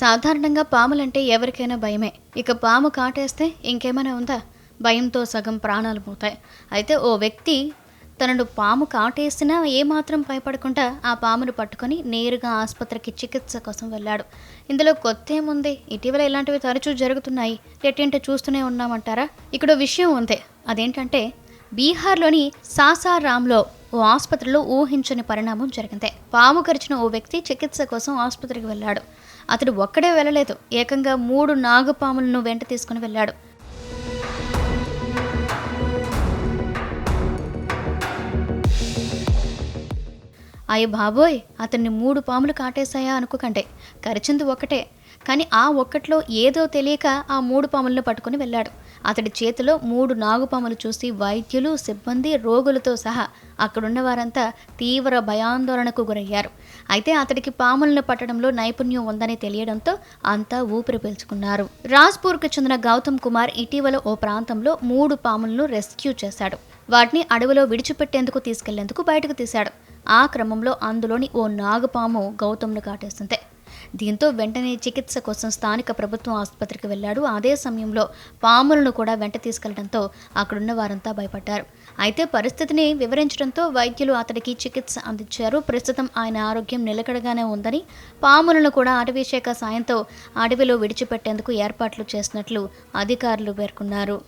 సాధారణంగా పాములంటే ఎవరికైనా భయమే. ఇక పాము కాటేస్తే ఇంకేమైనా ఉందా? భయంతో సగం ప్రాణాలు పోతాయి. అయితే ఓ వ్యక్తి తనను పాము కాటేసినా ఏమాత్రం భయపడకుండా ఆ పామును పట్టుకొని నేరుగా ఆసుపత్రికి చికిత్స కోసం వెళ్ళాడు. ఇందులో కొత్త ఏముంది ఇటీవల ఇలాంటివి తరచూ జరుగుతున్నాయి. ఎట్టేంటే చూస్తూనే ఉన్నామంటారా? ఇక్కడ విషయం ఉంది. అదేంటంటే బీహార్లోని సాసారాంలో ఓ ఆసుపత్రిలో ఊహించని పరిణామం జరిగింది. పాము కరిచిన ఓ వ్యక్తి చికిత్స కోసం ఆసుపత్రికి వెళ్ళాడు. అతడు ఒక్కడే వెళ్ళలేదు. ఏకంగా మూడు నాగుపాములను వెంట తీసుకుని వెళ్ళాడు. అయ్య బాబోయ్ అతన్ని మూడు పాములు కాటేశాయా అనుకోకంటే కరిచింది ఒక్కటే. కానీ ఆ ఒక్కట్లో ఏదో తెలియక ఆ మూడు పాములను పట్టుకుని వెళ్ళాడు. అతడి చేతిలో మూడు నాగుపాములు చూసి వైద్యులు సిబ్బంది రోగులతో సహా అక్కడున్న వారంతా తీవ్ర భయాందోళనకు గురయ్యారు. అయితే అతడికి పాములను పట్టడంలో నైపుణ్యం ఉందని తెలియడంతో అంతా ఊపిరి పీల్చుకున్నారు. రాజ్పూర్కు చెందిన గౌతమ్ కుమార్ ఇటీవల ఓ ప్రాంతంలో మూడు పాములను రెస్క్యూ చేశాడు. వాటిని అడవిలో విడిచిపెట్టేందుకు తీసుకెళ్ళేందుకు బయటకు తీశాడు. ఆ క్రమంలో అందులోని ఓ నాగపాము గౌతమ్ను కాటేస్తుంది దీంతో వెంటనే చికిత్స కోసం స్థానిక ప్రభుత్వం ఆసుపత్రికి వెళ్ళాడు. అదే సమయంలో పాములను కూడా వెంట తీసుకెళ్ళడంతో అక్కడున్న వారంతా భయపడ్డారు. అయితే పరిస్థితిని వివరించడంతో వైద్యులు అతడికి చికిత్స అందించారు. ప్రస్తుతం ఆయన ఆరోగ్యం నిలకడగానే ఉందని పాములను కూడా అటవీ శాఖ సాయంతో అడవిలో విడిచిపెట్టేందుకు ఏర్పాట్లు చేసినట్లు అధికారులు పేర్కొన్నారు.